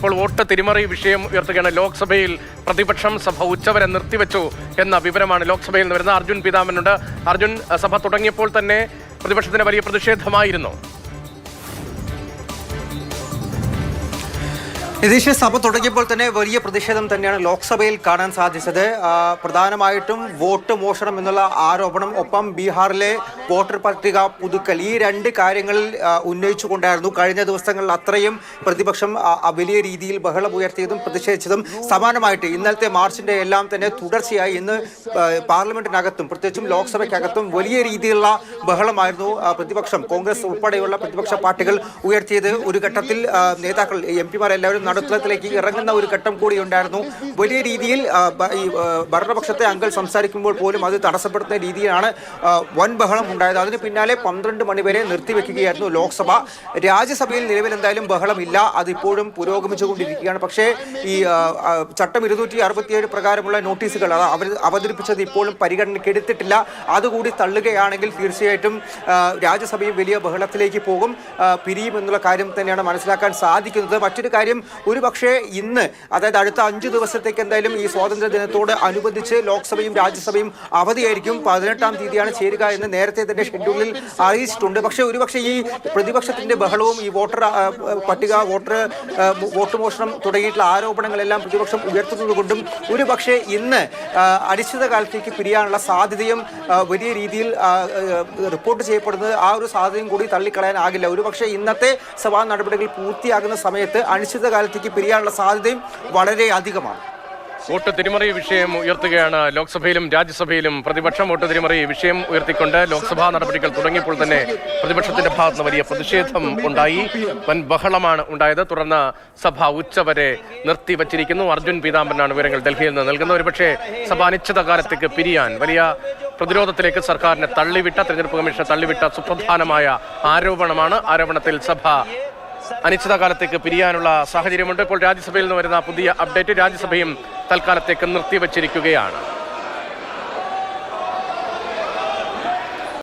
ഇപ്പോൾ വോട്ട് തിരിമറി വിഷയം ഉയർത്തുകയാണ്. ലോക്സഭയിൽ പ്രതിപക്ഷം സഭ ഉച്ചവരെ നിർത്തിവെച്ചു എന്ന വിവരമാണ് ലോക്സഭയിൽ നിന്ന് വരുന്നത് അർജുൻ പീതാമനുണ്ട്. അർജുൻ സഭ തുടങ്ങിയപ്പോൾ തന്നെ പ്രതിപക്ഷത്തിന് വലിയ പ്രതിഷേധമായിരുന്നു. നിതീഷ് സഭ തുടങ്ങിയപ്പോൾ തന്നെ വലിയ പ്രതിഷേധം തന്നെയാണ് ലോക്സഭയിൽ കാണാൻ സാധിച്ചത്. പ്രധാനമായിട്ടും വോട്ട് മോഷണം എന്നുള്ള ആരോപണം ഒപ്പം ബീഹാറിലെ വോട്ടർ പട്ടിക പുതുക്കൽ. ഈ രണ്ട് കാര്യങ്ങളിൽ ഉന്നയിച്ചുകൊണ്ടായിരുന്നു കഴിഞ്ഞ ദിവസങ്ങളിൽ അത്രയും പ്രതിപക്ഷം വലിയ രീതിയിൽ ബഹളം ഉയർത്തിയതും പ്രതിഷേധിച്ചതും സമാനമായിട്ട് ഇന്നലത്തെ മാർച്ചിന്റെ എല്ലാം തന്നെ തുടർച്ചയായി ഇന്ന് പാർലമെന്റിനകത്തും പ്രത്യേകിച്ചും ലോക്സഭയ്ക്കകത്തും വലിയ രീതിയിലുള്ള ബഹളമായിരുന്നു പ്രതിപക്ഷം. കോൺഗ്രസ് ഉൾപ്പെടെയുള്ള പ്രതിപക്ഷ പാർട്ടികൾ ഉയർത്തിയത് ഒരു ഘട്ടത്തിൽ നേതാക്കൾ എം പിമാരെല്ലാവരും നടുത്തളത്തിലേക്ക് ഇറങ്ങുന്ന ഒരു ഘട്ടം കൂടി ഉണ്ടായിരുന്നു. വലിയ രീതിയിൽ ഈ ഭരണപക്ഷത്തെ അംഗങ്ങൾ സംസാരിക്കുമ്പോൾ പോലും അത് തടസ്സപ്പെടുത്തുന്ന രീതിയിലാണ് വൻ ബഹളം ഉണ്ടായത്. അതിന് പിന്നാലെ പന്ത്രണ്ട് മണിവരെ നിർത്തിവെക്കുകയായിരുന്നു ലോക്സഭ. രാജ്യസഭയിൽ നിലവിൽ എന്തായാലും ബഹളമില്ല. അതിപ്പോഴും പുരോഗമിച്ചുകൊണ്ടിരിക്കുകയാണ്. പക്ഷേ ഈ ചട്ടം ഇരുന്നൂറ്റി അറുപത്തിയേഴ് പ്രകാരമുള്ള നോട്ടീസുകൾ അത് അവർ അവതരിപ്പിച്ചത് ഇപ്പോഴും പരിഗണനയ്ക്ക് എടുത്തിട്ടില്ല അതുകൂടി തള്ളുകയാണെങ്കിൽ തീർച്ചയായിട്ടും രാജ്യസഭയും വലിയ ബഹളത്തിലേക്ക് പോകും. പിരിയും പിരിയുമെന്നുള്ള കാര്യം തന്നെയാണ് മനസ്സിലാക്കാൻ സാധിക്കുന്നത്. മറ്റൊരു കാര്യം ഒരു പക്ഷേ ഇന്ന് അതായത് അടുത്ത അഞ്ച് ദിവസത്തേക്ക് എന്തായാലും ഈ സ്വാതന്ത്ര്യ ദിനത്തോട് അനുബന്ധിച്ച് ലോക്സഭയും രാജ്യസഭയും അവധിയായിരിക്കും. പതിനെട്ടാം തീയതിയാണ് ചേരുക എന്ന് നേരത്തെ തന്നെ ഷെഡ്യൂളിൽ അറിയിച്ചിട്ടുണ്ട്. പക്ഷേ ഒരുപക്ഷെ ഈ പ്രതിപക്ഷത്തിന്റെ ബഹളവും ഈ വോട്ടർ പട്ടിക വോട്ടർ വോട്ട് മോഷണം തുടങ്ങിയിട്ടുള്ള ആരോപണങ്ങളെല്ലാം പ്രതിപക്ഷം ഉയർത്തുന്നത് കൊണ്ടും ഒരു പക്ഷേ ഇന്ന് അനിശ്ചിത അനിശ്ചിതകാലത്തേക്ക് പിരിയാനുള്ള സാധ്യതയും വലിയ രീതിയിൽ റിപ്പോർട്ട് ചെയ്യപ്പെടുന്നത് ആ ഒരു സാധ്യതയും കൂടി തള്ളിക്കളയാനാകില്ല ഒരു പക്ഷേ ഇന്നത്തെ സഭാ നടപടികൾ പൂർത്തിയാകുന്ന സമയത്ത് അനിശ്ചിതകാലത്തേക്ക് പിരിയാനുള്ള സാധ്യതയും വളരെ അധികമാണ്. വോട്ട് തിരിമറി വിഷയം ഉയർത്തുകയാണ്. ലോക്സഭയിലും രാജ്യസഭയിലും പ്രതിപക്ഷം വോട്ട് തിരിമറി വിഷയം ഉയർത്തിക്കൊണ്ട് ലോക്സഭാ നടപടികൾ തുടങ്ങിയപ്പോൾ തന്നെ പ്രതിപക്ഷത്തിന്റെ ഭാഗത്ത് വലിയ പ്രതിഷേധം ഉണ്ടായി. വൻ ബഹളമാണ് ഉണ്ടായത്. തുടർന്ന് സഭ ഉച്ചവരെ നിർത്തിവച്ചിരിക്കുന്നു. അർജുൻ പീതാംബരനാണ് വിവരങ്ങൾ ഡൽഹിയിൽ നിന്ന് നൽകുന്നത്. ഒരുപക്ഷെ സഭ അനിശ്ചിതകാലത്തേക്ക് പിരിയാൻ വലിയ പ്രതിരോധത്തിലേക്ക് സർക്കാരിനെ തള്ളിവിട്ട തെരഞ്ഞെടുപ്പ് കമ്മീഷനെ തള്ളിവിട്ട സുപ്രധാനമായ ആരോപണമാണ്. ആരോപണത്തിൽ സഭ അനിശ്ചിതകാലത്തേക്ക് പിരിയാനുള്ള സാഹചര്യമുണ്ട്. ഇപ്പോൾ രാജ്യസഭയിൽ നിന്ന് വരുന്ന പുതിയ അപ്ഡേറ്റ് രാജ്യസഭയും തൽക്കാലത്തേക്ക് നിർത്തിവച്ചിരിക്കുകയാണ്.